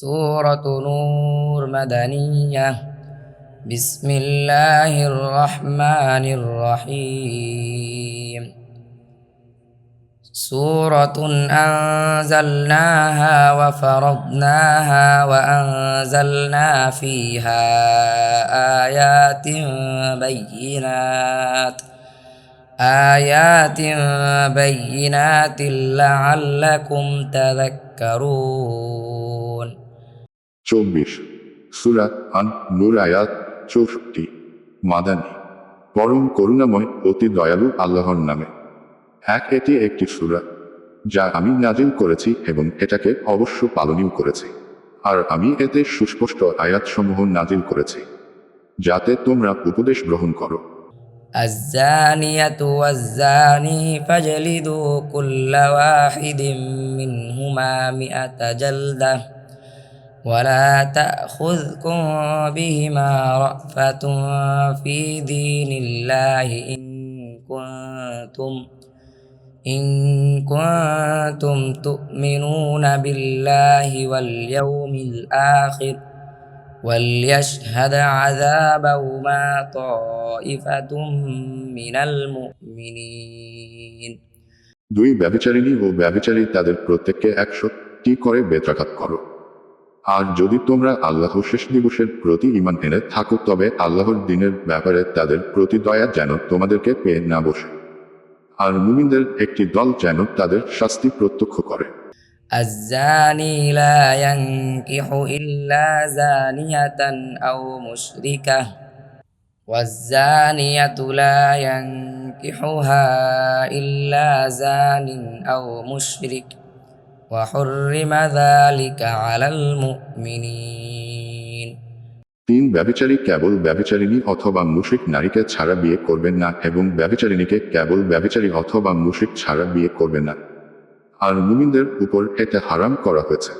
سورة نور مدنية. بسم الله الرحمن الرحيم. سورة أنزلناها وفرضناها وأنزلنا فيها آيات بينات. آيات بينات لعلكم تذكرون. চব্বিশ সুরা আন নূর আয়াত চৌষট্টি মাদানী পরম করুণাময় অতি দয়ালু আল্লাহর নামে এক এটি একটি সুরা যা আমি নাজিল করেছি এবং এটাকে অবশ্য পালনীয় করেছি আর আমি এতে সুস্পষ্ট আয়াতসমূহ নাজিল করেছি যাতে তোমরা উপদেশ গ্রহণ করো الزانية والزاني فاجلدوا كل واحد منهما مئة جلدة ولا تأخذكم بهما رأفة في دين الله إن كنتم إن كنتم تؤمنون بالله واليوم الآخر وليشهد عذابهما طائفة من المؤمنين দুই ব্যভিচারিণী ও ব্যভিচারী তাদের প্রত্যেককে একশোটি করে বেত্রাঘাত করো আর যদি তোমরা আল্লাহ শেষ দিবসের প্রতি ইমান এনে থাকো তবে আল্লাহর দিনের ব্যাপারে তাদের প্রতি দয়া যেন তোমাদেরকে পেয়ে না বসে আর মুমিনদের একটি দল যেন তাদের শাস্তি প্রত্যক্ষ করে الزاني لا ينكح إلا زانية أو مشركة والزانية لا ينكحها إلا زان أو مشرك وحرم ذلك على المؤمنين তিন ব্যভিচারী কেবল ব্যভিচারিণী অথবা মুশিক নারীকে ছাড়া বিয়ে করবেন না এবং ব্যভিচারিণীকে কেবল ব্যভিচারী অথবা মুশিক ছাড়া বিয়ে করবেন না আর মুমিনদের উপর এটা হারাম করা হয়েছে